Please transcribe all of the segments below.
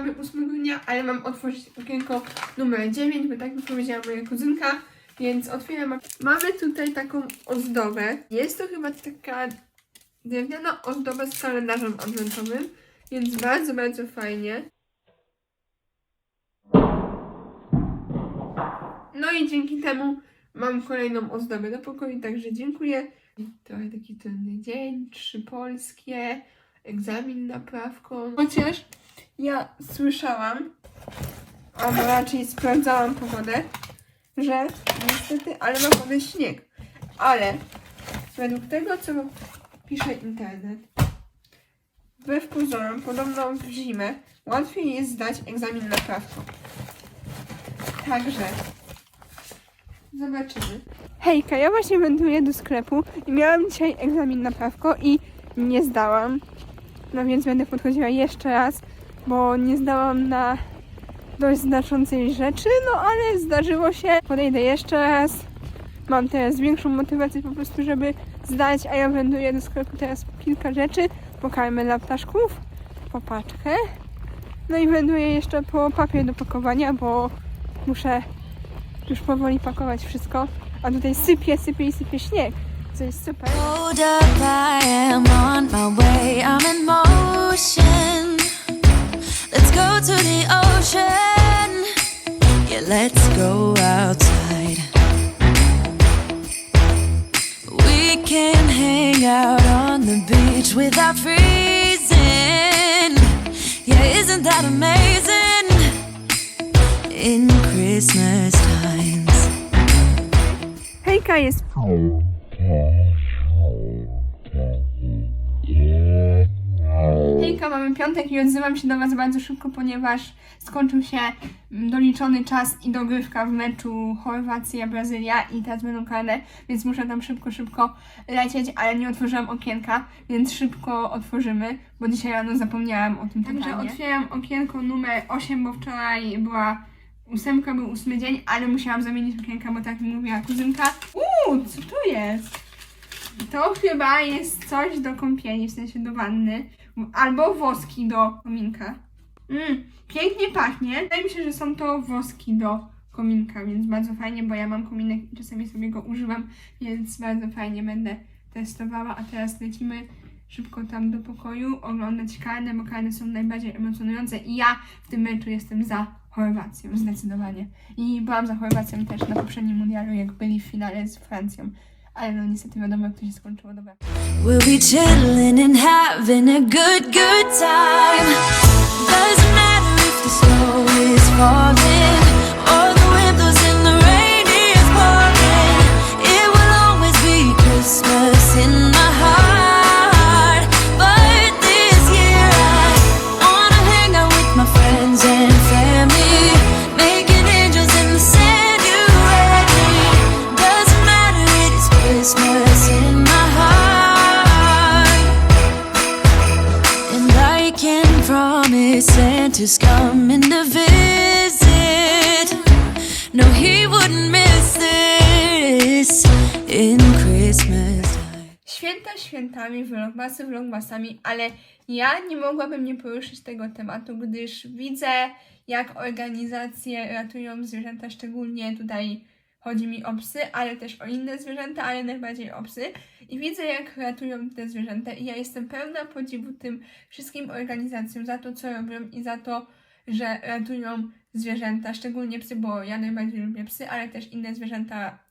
mamy 8 dnia, ale mam otworzyć okienko numer 9, bo tak mi powiedziała moja kuzynka, więc otwieram. Mamy tutaj taką ozdobę. Jest to chyba taka drewniana ozdoba z kalendarzem adwentowym, więc bardzo, bardzo fajnie. No i dzięki temu mam kolejną ozdobę do pokoju, także dziękuję. Trochę taki trudny dzień, trzy polskie, egzamin na prawko. Chociaż ja słyszałam, albo raczej sprawdzałam pogodę, że niestety, ale ma padać śnieg. Ale według tego, co pisze internet, wbrew pozorom, podobno w zimę łatwiej jest zdać egzamin na prawko. Także zobaczymy. Hejka, ja właśnie wędruję do sklepu i miałam dzisiaj egzamin na prawko i nie zdałam. No więc będę podchodziła jeszcze raz, bo nie zdałam na dość znaczącej rzeczy, no ale zdarzyło się. Podejdę jeszcze raz. Mam teraz większą motywację po prostu, żeby zdać, a ja wędruję do sklepu teraz kilka rzeczy. Po karmę dla ptaszków, po paczkę. No i wędruję jeszcze po papier do pakowania, bo muszę już powoli pakować wszystko. A tutaj sypie, sypie i sypie śnieg, co jest super. Go to the ocean. Yeah, let's go outside. We can hang out on the beach without freezing. Yeah, isn't that amazing? In Christmas times. Hejka, jest Hejka, mamy piątek i odzywam się do Was bardzo szybko, ponieważ skończył się mm, doliczony czas i dogrywka w meczu Chorwacja-Brazylia i teraz będą karne, więc muszę tam szybko, szybko lecieć, ale nie otworzyłam okienka, więc szybko otworzymy, bo dzisiaj rano zapomniałam o tym Także otwieram okienko numer 8, bo wczoraj była ósemka, był ósmy dzień, ale musiałam zamienić okienka, bo tak mi mówiła kuzynka. Uuu, co to jest? To chyba jest coś do kąpieli, w sensie do wanny. Albo woski do kominka. Mm, pięknie pachnie. Wydaje mi się, że są to woski do kominka, więc bardzo fajnie, bo ja mam kominek i czasami sobie go używam, więc bardzo fajnie będę testowała. A teraz lecimy szybko tam do pokoju, oglądać karne, bo karne są najbardziej emocjonujące i ja w tym meczu jestem za Chorwacją, zdecydowanie. I byłam za Chorwacją też na poprzednim mundialu, jak byli w finale z Francją. Ale no niestety wiadomo, jak to się skończyło. Dobra. We'll be chilling and having a good, good time. Doesn't matter if the snow is falling Święta świętami, vlogmasy vlogmasami, ale ja nie mogłabym nie poruszyć tego tematu, gdyż widzę, jak organizacje ratują zwierzęta, szczególnie tutaj chodzi mi o psy, ale też o inne zwierzęta, ale najbardziej o psy. I widzę, jak ratują te zwierzęta i ja jestem pełna podziwu tym wszystkim organizacjom za to, co robią i za to, że ratują zwierzęta, szczególnie psy, bo ja najbardziej lubię psy, ale też inne zwierzęta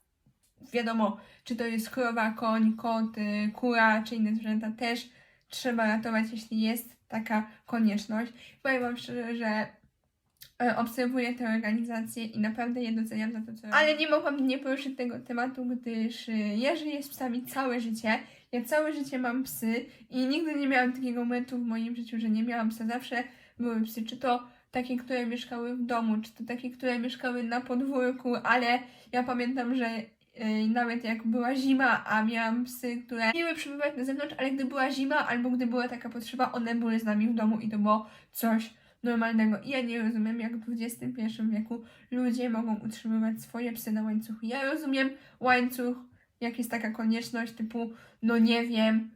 wiadomo, czy to jest krowa, koń, kot, y, kura, czy inne zwierzęta też trzeba ratować, jeśli jest taka konieczność. Powiem Wam szczerze, że e, obserwuję te organizacje i naprawdę je doceniam za to, co. Ale nie mogłam nie poruszyć tego tematu, gdyż y, żyję z psami całe życie. Ja całe życie mam psy i nigdy nie miałam takiego momentu w moim życiu, że nie miałam psa. Zawsze były psy, czy to takie, które mieszkały w domu, czy to takie, które mieszkały na podwórku, ale ja pamiętam, że nawet jak była zima, a miałam psy, które miały przebywać na zewnątrz, ale gdy była zima albo gdy była taka potrzeba, one były z nami w domu i to było coś normalnego. I ja nie rozumiem, jak w XXI wieku ludzie mogą utrzymywać swoje psy na łańcuchu. Ja rozumiem łańcuch, jak jest taka konieczność typu, no nie wiem,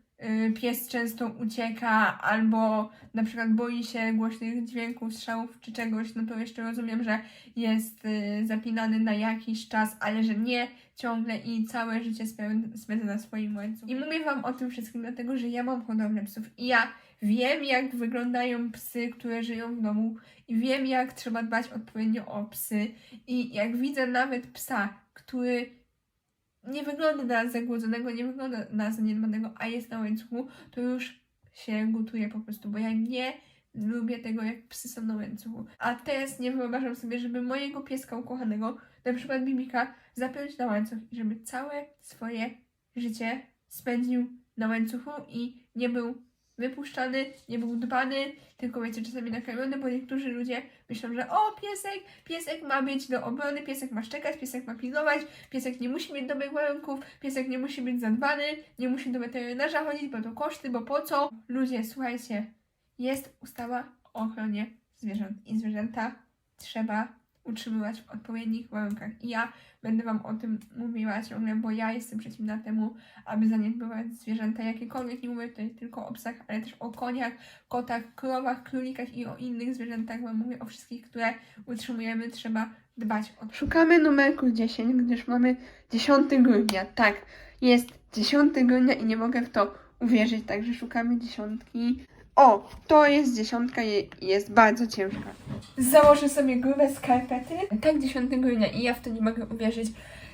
pies często ucieka albo na przykład boi się głośnych dźwięków, strzałów czy czegoś, no to jeszcze rozumiem, że jest y, zapinany na jakiś czas, ale że nie ciągle i całe życie spę- spędza na swoim łańcuchu. I mówię Wam o tym wszystkim dlatego, że ja mam hodowlę psów i ja wiem, jak wyglądają psy, które żyją w domu i wiem, jak trzeba dbać odpowiednio o psy i jak widzę nawet psa, który nie wygląda na zagłodzonego, nie wygląda na zaniedbanego, a jest na łańcuchu, to już się gotuje po prostu, bo ja nie lubię tego, jak psy są na łańcuchu. A teraz nie wyobrażam sobie, żeby mojego pieska ukochanego, na przykład Bibika, zapiąć na łańcuch i żeby całe swoje życie spędził na łańcuchu i nie był wypuszczany, nie był dbany, tylko wiecie, czasami nakarmiony, bo niektórzy ludzie myślą, że o, piesek, piesek ma być do obrony, piesek ma szczekać, piesek ma pilnować, piesek nie musi mieć dobrych warunków, piesek nie musi być zadbany, nie musi do weterynarza chodzić, bo to koszty, bo po co? Ludzie, słuchajcie, jest ustawa o ochronie zwierząt i zwierzęta trzeba utrzymywać w odpowiednich warunkach. I ja będę Wam o tym mówiła ciągle, bo ja jestem przeciwna temu, aby zaniedbywać zwierzęta jakiekolwiek. Nie mówię tutaj tylko o psach, ale też o koniach, kotach, krowach, królikach i o innych zwierzętach, bo mówię o wszystkich, które utrzymujemy. Trzeba dbać o to. Szukamy numerku 10, gdyż mamy 10 grudnia. Tak, jest 10 grudnia i nie mogę w to uwierzyć, także szukamy dziesiątki. O, to jest dziesiątka i jest bardzo ciężka. Założę sobie grube skarpety. Tak 10 grudnia i ja w to nie mogę uwierzyć,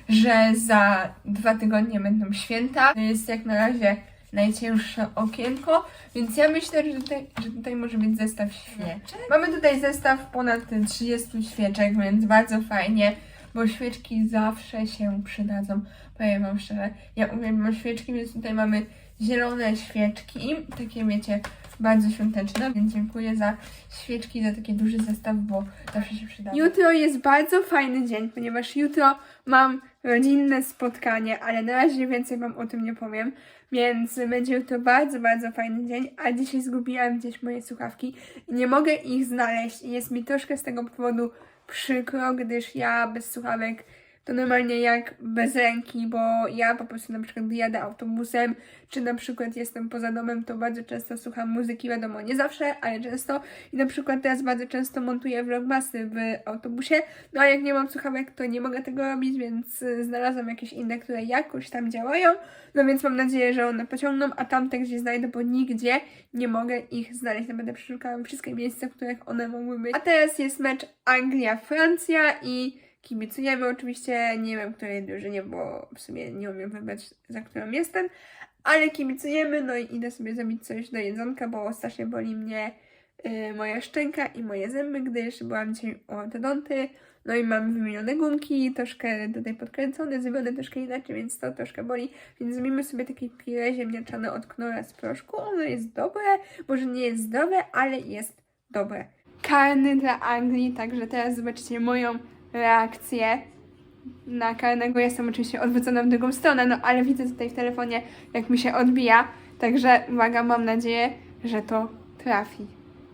że za dwa tygodnie będą święta. To jest jak na razie najcięższe okienko, więc ja myślę, że tutaj, że tutaj może być zestaw świeczek. Mamy tutaj zestaw ponad 30 świeczek, więc bardzo fajnie, bo świeczki zawsze się przydadzą. Powiem Wam szczerze, ja uwielbiam świeczki, więc tutaj mamy zielone świeczki, takie wiecie, bardzo świąteczne, więc dziękuję za świeczki, za taki duży zestaw, bo zawsze się przyda. Jutro jest bardzo fajny dzień, ponieważ jutro mam rodzinne spotkanie, ale na razie więcej Wam o tym nie powiem, więc będzie jutro bardzo, bardzo fajny dzień, a dzisiaj zgubiłam gdzieś moje słuchawki i nie mogę ich znaleźć i jest mi troszkę z tego powodu przykro, gdyż ja bez słuchawek to normalnie jak bez ręki, bo ja po prostu na przykład jadę autobusem, czy na przykład jestem poza domem, to bardzo często słucham muzyki, wiadomo, nie zawsze, ale często. I na przykład teraz bardzo często montuję vlogmasy w autobusie, no a jak nie mam słuchawek, to nie mogę tego robić, więc y, znalazłam jakieś inne, które jakoś tam działają, no więc mam nadzieję, że one pociągną, a tamte gdzie znajdę, bo nigdzie nie mogę ich znaleźć. Naprawdę przeszukałam wszystkie miejsca, w których one mogły być. A teraz jest mecz Anglia-Francja i kibicujemy oczywiście, nie wiem której drużynie, bo w sumie nie umiem wybrać, za którą jestem, ale kibicujemy, no i idę sobie zrobić coś do jedzonka, bo strasznie boli mnie y, moja szczęka i moje zęby, gdyż byłam dzisiaj u ortodonty, no i mam wymienione gumki, troszkę tutaj podkręcone, zrobione troszkę inaczej, więc to troszkę boli, więc zrobimy sobie takie pire ziemniaczane od knora z proszku, ono jest dobre, może nie jest zdrowe, ale jest dobre. Karny dla Anglii, także teraz zobaczycie moją reakcję na karnego. Jestem oczywiście odwrócona w drugą stronę, no ale widzę tutaj w telefonie, jak mi się odbija. Także uwaga, mam nadzieję, że to trafi.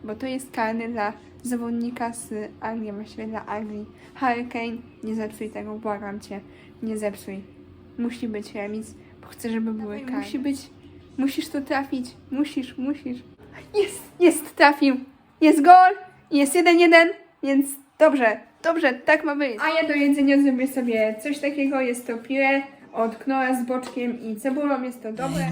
Bo to jest karny dla zawodnika z Anglii, właściwie dla Anglii. Hurricane, nie zepsuj tego, błagam cię. Nie zepsuj. Musi być remis, bo chcę, żeby były karne. Musi być, musisz to trafić. Musisz, musisz. Jest, jest, trafił. Jest gol, jest 1-1, więc dobrze, dobrze, tak ma być. A ja do jedzenia zrobię sobie coś takiego, jest to pire od knora z boczkiem i cebulą, jest to dobre.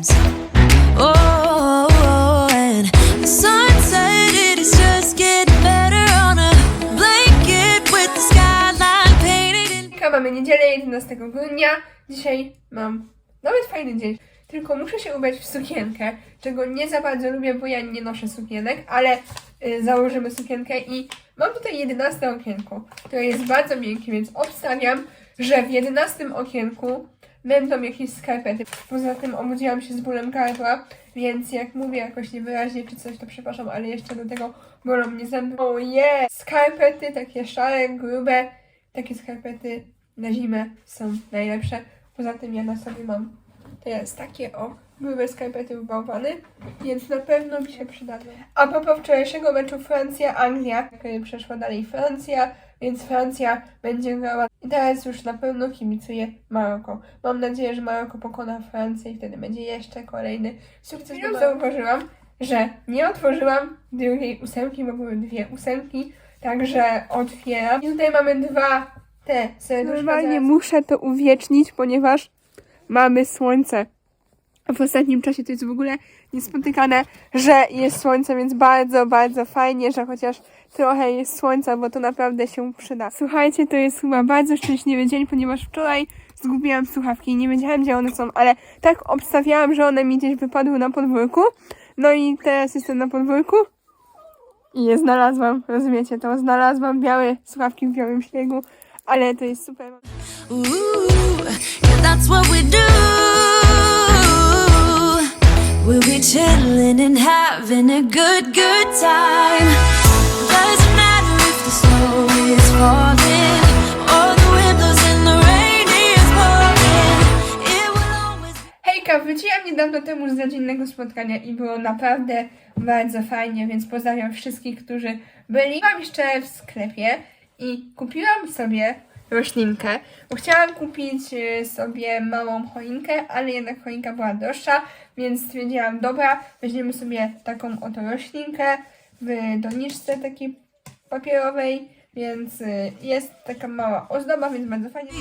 Oh, and the sunset, it is just getting better on a blanket with the skyline painted in. Dzisiaj mamy niedzielę 11 grudnia, dzisiaj mam nawet fajny dzień. Tylko muszę się ubrać w sukienkę, czego nie za bardzo lubię, bo ja nie noszę sukienek, ale y, założymy sukienkę i mam tutaj 11 okienko, które jest bardzo miękkie, więc obstawiam, że w 11 okienku będą jakieś skarpety. Poza tym obudziłam się z bólem gardła, więc jak mówię jakoś niewyraźnie czy coś, to przepraszam, ale jeszcze do tego bolą mnie zęby. O je! Skarpety takie szare, grube, takie skarpety na zimę są najlepsze. Poza tym ja na sobie mam teraz takie o grube skarpety ubałwany, więc na pewno mi się przydadzą. A propos wczorajszego meczu Francja-Anglia, który przeszła dalej Francja, więc Francja będzie grała I teraz już na pewno kibicuję Maroko. Mam nadzieję, że Maroko pokona Francję i wtedy będzie jeszcze kolejny sukces. Już zauważyłam, że nie otworzyłam drugiej ósemki, bo były dwie ósemki, także otwieram. I tutaj mamy dwa te serduszka. Normalnie Zaraz- muszę to uwiecznić, ponieważ mamy słońce. W ostatnim czasie to jest w ogóle niespotykane, że jest słońce, więc bardzo, bardzo fajnie, że chociaż trochę jest słońca, bo to naprawdę się przyda. Słuchajcie, to jest chyba bardzo szczęśliwy dzień, ponieważ wczoraj zgubiłam słuchawki i nie wiedziałam, gdzie one są, ale tak obstawiałam, że one mi gdzieś wypadły na podwórku. No i teraz jestem na podwórku i je znalazłam, rozumiecie to? Znalazłam białe słuchawki w białym śniegu, ale to jest super. Ooh, yeah, that's what we do. We'll be chilling and having a good, good time. Doesn't matter if the snow is falling. Hejka, wróciłam niedawno temu z rodzinnego spotkania i było naprawdę bardzo fajnie, więc pozdrawiam wszystkich, którzy byli. Byłam jeszcze w sklepie i kupiłam sobie roślinkę, bo chciałam kupić y, sobie małą choinkę, ale jednak choinka była droższa, więc stwierdziłam, dobra, weźmiemy sobie taką oto roślinkę w doniczce takiej papierowej, więc y, jest taka mała ozdoba, więc bardzo fajnie.